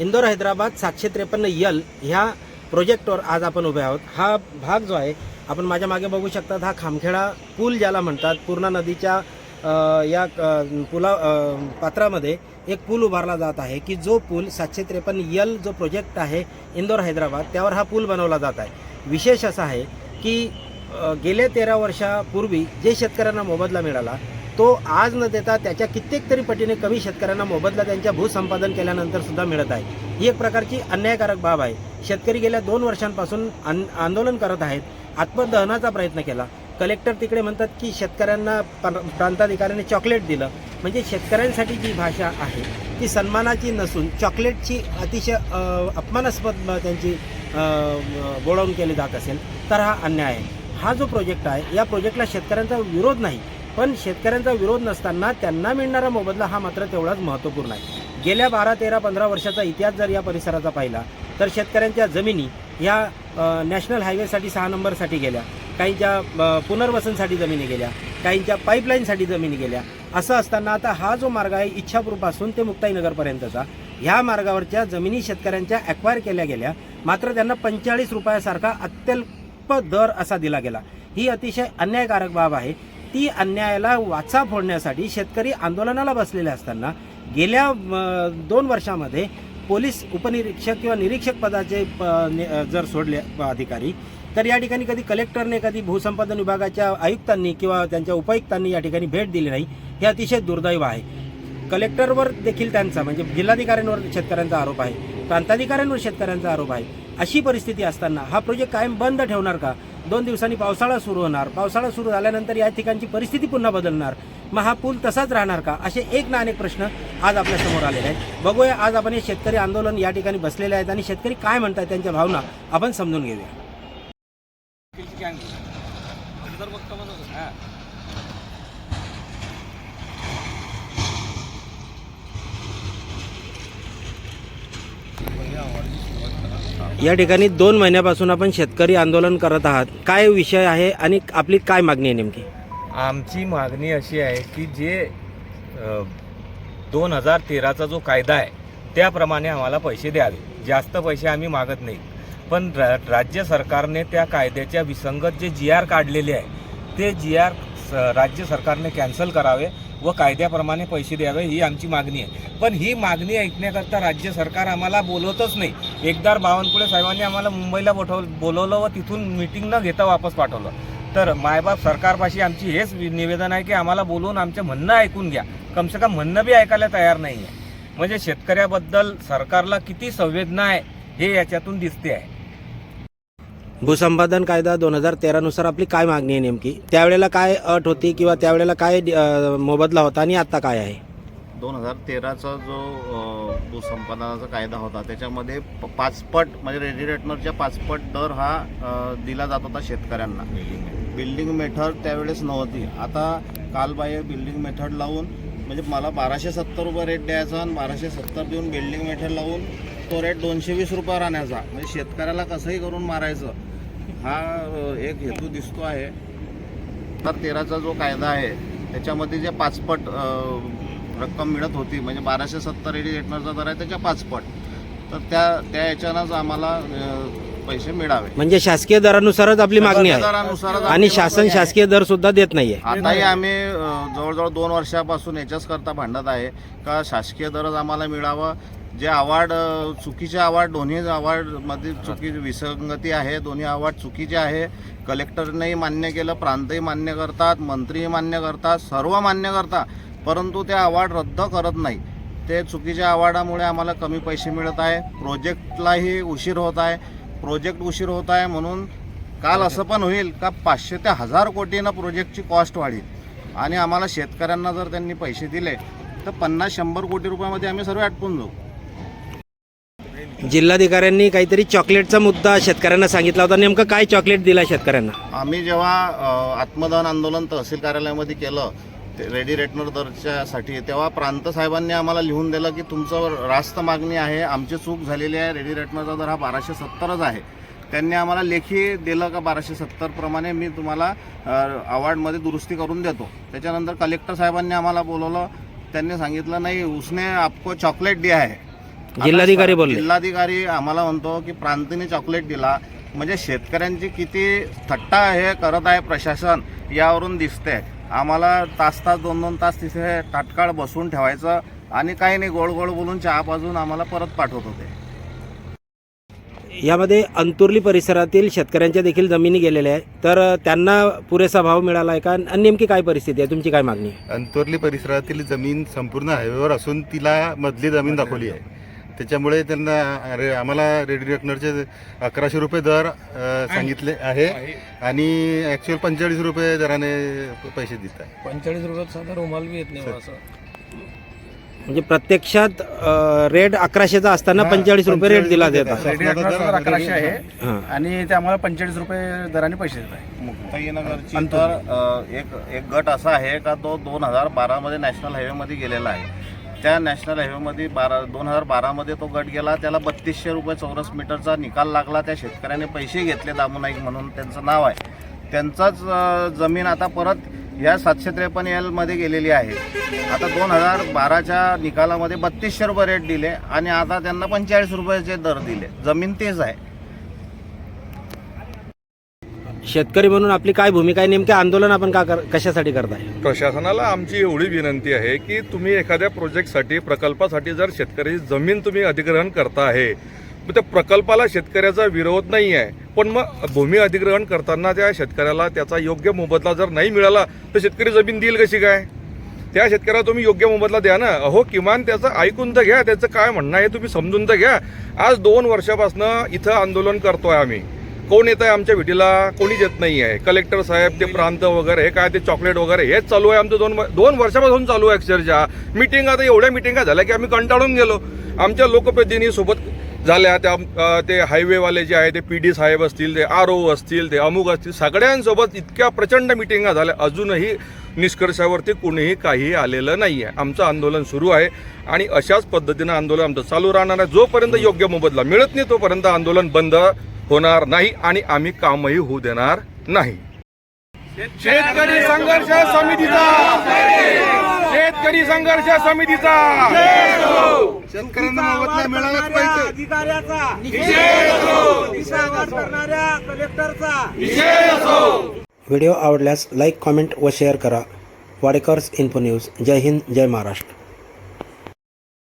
इंदोर हैदराबाद सातशे त्रेपन्न यल ह्या प्रोजेक्टवर आज आपण उभे आहोत. हा भाग जो आहे आपण माझ्या मागे बघू शकतात हा खामखेडा पूल ज्याला म्हणतात पूर्णा नदीच्या या पुला पात्रामध्ये एक पूल उभारला जात आहे की जो पूल सातशे त्रेपन्न यल जो प्रोजेक्ट आहे इंदोर हैदराबाद त्यावर हा पूल बनवला जात आहे. विशेष असा आहे की गेल्या तेरा वर्षापूर्वी जे शेतकऱ्यांना मोबदला मिळाला तो आज न देता त्याच्या कित्येक तरी पटीने कमी शेतकऱ्यांना मोबदला त्यांच्या भूसंपादन केल्यानंतर सुद्धा मिळत आहे. ही एक प्रकारची अन्यायकारक बाब आहे. शेतकरी गेल्या दोन वर्षांपासून आंदोलन करत आहेत. आत्मदहनाचा प्रयत्न केला. कलेक्टर तिकडे म्हणतात की शेतकऱ्यांना पर- प्रांताधिकाऱ्यांनी चॉकलेट दिलं. म्हणजे शेतकऱ्यांसाठी जी भाषा आहे ती सन्मानाची नसून चॉकलेटची अतिशय अपमानास्पद त्यांची अ, बोळवून केली जात असेल तर हा अन्याय आहे. हा जो प्रोजेक्ट आहे या प्रोजेक्टला शेतकऱ्यांचा विरोध नाही. पण शेतकऱ्यांचा विरोध नसताना त्यांना मिळणारा मोबदला हा मात्र तेवढाच महत्त्वपूर्ण आहे. गेल्या बारा तेरा पंधरा वर्षाचा इतिहास जर या परिसराचा पाहिला तर शेतकऱ्यांच्या जमिनी ह्या नॅशनल हायवेसाठी सहा नंबरसाठी गेल्या. काहींच्या पुनर्वसनसाठी जमिनी गेल्या. काहींच्या पाईपलाईनसाठी जमिनी गेल्या. असं असताना आता हा जो मार्ग आहे इच्छापूरपासून ते मुक्ताईनगरपर्यंतचा. ह्या मार्गावरच्या जमिनी शेतकऱ्यांच्या ॲक्वायर केल्या गेल्या. मात्र त्यांना पंचेचाळीस रुपयासारखा अत्यल्प दर असा दिला गेला. ही अतिशय अन्यायकारक बाब आहे. ती अन्यायाला वाचा फोडण्यासाठी शेतकरी आंदोलनाला बसलेले असताना गेल्या दोन वर्षामध्ये पोलीस उपनिरीक्षक किंवा निरीक्षक पदाचे प- जर सोडले अधिकारी तर या ठिकाणी कधी कलेक्टरने कधी भूसंपादन विभागाच्या आयुक्तांनी किंवा त्यांच्या उपायुक्तांनी या ठिकाणी भेट दिली नाही हे अतिशय दुर्दैव आहे. कलेक्टरवर देखील त्यांचा म्हणजे जिल्हाधिकाऱ्यांवर शेतकऱ्यांचा आरोप आहे प्रांताधिकाऱ्यांवर शेतकऱ्यांचा आरोप आहे अशी परिस्थिती असताना हा प्रोजेक्ट कायम बंद ठेवणार का? दोन दिवसांनी पावसाळा सुरू होणार. पावसाळा सुरू झाल्यानंतर या ठिकाणची परिस्थिती पुन्हा बदलणार. मग हा पूल तसाच राहणार का? असे एक ना अनेक प्रश्न आज आपल्यासमोर आलेले आहेत. बघूया आज आपण हे शेतकरी आंदोलन या ठिकाणी बसलेले आहेत आणि शेतकरी काय म्हणतात त्यांच्या भावना आपण समजून घेऊया. या ठिकाणी दोन महिन्यापासून आपण शेतकरी आंदोलन करत आहात. काय विषय आहे आणि आपली काय मागणी आहे नेमकी? आमची मागणी अशी आहे की जे दोन हजार तेराचा जो कायदा आहे त्याप्रमाणे आम्हाला पैसे द्यावे. जास्त पैसे आम्ही मागत नाही. पण रा राज्य सरकारने त्या कायद्याच्या विसंगत जे जी आर काढलेले आहे ते जी आर राज्य सरकारने कॅन्सल करावे. व कायद्याप्रमाणे पैसे द्यावे ही आमची मागणी आहे. पण ही मागणी ऐकण्याकरता राज्य सरकार आम्हाला बोलवतच नाही. एकदार बावनकुळे साहेबांनी आम्हाला मुंबईला बोठव बोलवलं व तिथून मिटिंग न घेता वापस पाठवलं. तर मायबाप सरकारपाशी आमची हेच निवेदन आहे की आम्हाला बोलवून आमचं म्हणणं ऐकून घ्या. कमसे कम म्हणणं बी ऐकायला तयार नाही आहे म्हणजे शेतकऱ्याबद्दल सरकारला किती संवेदना आहे हे याच्यातून दिसते आहे. भूसंपादन कायदा दोन हजार तेरानुसार आपली काय मागणी आहे नेमकी? त्यावेळेला काय अट होती किंवा त्यावेळेला काय अ, मोबदला होता आणि आता काय आहे? दोन हजार तेराचा जो अ, भूसंपादनाचा कायदा होता त्याच्यामध्ये प- पाचपट म्हणजे रेडी रेटनरच्या पाचपट दर हा अ, दिला जात होता शेतकऱ्यांना. बिल्डिंग मेथड त्यावेळेस नव्हती. आता कालबाह्य बिल्डिंग मेथड लावून म्हणजे मला बाराशे सत्तर रुपये रेट द्यायचा आणि बाराशे सत्तर देऊन बिल्डिंग मेथड लावून तो रेट दोनशे वीस रुपयावर आणायचा म्हणजे शेतकऱ्याला कसंही करून मारायचं हा एक हेतू दिसतो आहे. तर तेराचा जो कायदा आहे त्याच्यामध्ये जे पाचपट रक्कम मिळत होती म्हणजे बाराशे सत्तर एडी रेटनरचा दर आहे त्याच्या पाचपट. तर त्या त्या याच्यानंच आम्हाला पैसे मिळावे. म्हणजे शासकीय दरानुसारच आपली मागणी आहे. दरानुसारच आणि शासन. शासकीय दर सुद्धा देत नाहीये. आताही आम्ही जवळजवळ दोन वर्षापासून याच्याच करता भांडत आहे. का शासकीय दरच आम्हाला मिळावं? जे अवॉर्ड चुकीचे अवॉर्ड दोन्ही अवॉर्डमध्ये चुकी विसंगती आहे दोन्ही अवॉर्ड चुकीचे आहे. कलेक्टरनेही मान्य केलं प्रांतही मान्य करतात मंत्रीही मान्य करतात सर्व मान्य करतात. परंतु ते अवॉर्ड रद्द करत नाही. ते चुकीच्या अवॉर्डामुळे आम्हाला कमी पैसे मिळत आहे. प्रोजेक्टलाही उशीर होत आहे. प्रोजेक्ट उशीर होत आहे म्हणून काल असं पण होईल का पाचशे ते हजार कोटीनं प्रोजेक्टची कॉस्ट वाढेल? आणि आम्हाला शेतकऱ्यांना जर त्यांनी पैसे दिले तर पन्नास शंभर कोटी रुपयामध्ये आम्ही सर्व आटपून जाऊ. जिल्हाधिकाऱ्यांनी काहीतरी चॉकलेटचा मुद्दा शेतकऱ्यांना सांगितला होता. नेमकं काय चॉकलेट दिला शेतकऱ्यांना? आम्ही जेव्हा अ, आत्मदहन आंदोलन तहसील कार्यालयामध्ये केलं रेडी रेटनर दरच्यासाठी तेव्हा प्रांत साहेबांनी आम्हाला लिहून दिलं की तुमचं रास्त मागणी आहे आमची चूक झालेली आहे रेडी रेटनरचा दर हा बाराशे सत्तरच आहे. त्यांनी आम्हाला लेखी दिलं का बाराशे सत्तर प्रमाणे मी तुम्हाला अवॉर्डमध्ये दुरुस्ती करून देतो. त्याच्यानंतर कलेक्टर साहेबांनी आम्हाला बोलवलं. त्यांनी सांगितलं नाही उसने आपको चॉकलेट दिया है. जिल्हाधिकारी बोलले. जिल्हाधिकारी आम्हाला म्हणतो की प्रांतीने चॉकलेट दिला. म्हणजे शेतकऱ्यांची किती थट्टा हे करत आहे प्रशासन यावरून दिसते आम्हाला तास तास दोन दोन तास तिथे तात्काळ बसून ठेवायचं आणि काही नाही गोड गोड बोलून चहा पाजून आम्हाला परत पाठवत होते. यामध्ये अंतुर्ली परिसरातील शेतकऱ्यांच्या देखील जमिनी गेलेल्या आहे तर त्यांना पुरेसा भाव मिळाला आहे का? आणि नेमकी काय परिस्थिती आहे? तुमची काय मागणी आहे? अंतोर्ली परिसरातील जमीन संपूर्ण हायवेवर असून तिला मधली जमीन दाखवली आहे. त्याच्यामुळे त्यांना अरे आम्हाला रेडी रेकनरचे अकराशे रुपये दर अ, सांगितले आहे. आणि ॲक्च्युअल पंचेचाळीस रुपये दराने पैसे देत आहे. पंचेचाळीस रुपयात साधा रुमाल बी येत नाही असं. म्हणजे प्रत्यक्षात अं, रेट अकराशेचा असताना पंचेचाळीस रुपये रेट दिला 45 जात रेडी अकराशे आहे. हां. आणि ते आम्हाला पंचेचाळीस रुपये दराने पैसे देत आहे. मुक्ताईनगरची तर अ, एक एक गट असा आहे का तो दोन हजार बारामध्ये नॅशनल हायवेमध्ये गेलेला आहे. त्या नॅशनल हायवेमध्ये बारा दोन हजार बारामध्ये तो गट गेला. त्याला बत्तीसशे रुपये चौरस मीटरचा निकाल लागला. त्या शेतकऱ्याने पैसे घेतले दामू नाईक म्हणून त्यांचं नाव आहे. त्यांचाच जमीन आता परत या सातशे त्रेपन्न एलमध्ये गेलेली आहे. आता दोन हजार बाराच्या निकालामध्ये बत्तीसशे रुपये रेट दिले आणि आता त्यांना पंचेचाळीस रुपयाचे दर दिले. जमीन तेच आहे. शेतकरी म्हणून आपली काय भूमिका आहे? नेमके आंदोलन आपण का कर कशासाठी करताय? प्रशासनाला आमची एवढी विनंती आहे की तुम्ही एखाद्या प्रोजेक्टसाठी प्रकल्पासाठी जर शेतकरी जमीन तुम्ही अधिग्रहण करता आहे मग त्या प्रकल्पाला शेतकऱ्याचा विरोध नाही आहे पण मग भूमी अधिग्रहण करताना त्या शेतकऱ्याला त्याचा योग्य मोबदला जर नाही मिळाला तर शेतकरी जमीन देईल कशी काय? त्या शेतकऱ्याला तुम्ही योग्य मोबदला द्या ना. अहो किमान त्याचं ऐकून तर घ्या त्याचं काय म्हणणं आहे तुम्ही समजून तर घ्या. आज दोन वर्षापासून इथं आंदोलन करतोय आम्ही. कोण येत आहे आमच्या भेटीला कोणीच येत नाही आहे कलेक्टर साहेब ते प्रांत वगैरे हे काय ते चॉकलेट वगैरे हेच चालू आहे आमचं दोन दोन वर्षापासून चालू आहे अक्षरशः. मिटिंग आता एवढ्या मिटिंगा झाल्या की आम्ही कंटाळून गेलो. आमच्या लोकप्रतिनिधी सोबत झाल्या त्या ते हायवेवाले जे आहे ते पी डी साहेब असतील ते आर ओ असतील ते अमुक असतील सगळ्यांसोबत इतक्या प्रचंड मिटिंगा झाल्या अजूनही निष्कर्षावरती कुणीही काही आलेलं नाही आहे आमचं आंदोलन सुरू आहे आणि अशाच पद्धतीनं आंदोलन आमचं चालू राहणार आहे. जोपर्यंत योग्य मोबदला मिळत नाही तोपर्यंत आंदोलन बंद. होणार नाही आणि आम्ही कामही होऊ देणार नाही. शेतकरी संघर्ष समितीचा. शेतकरी संघर्ष समितीचा. शेतकऱ्यांना मोबदला मिळालाच पाहिजे. व्हिडिओ आवडल्यास लाईक कॉमेंट व शेअर करा. Wadekars info news. जय हिंद जय महाराष्ट्र.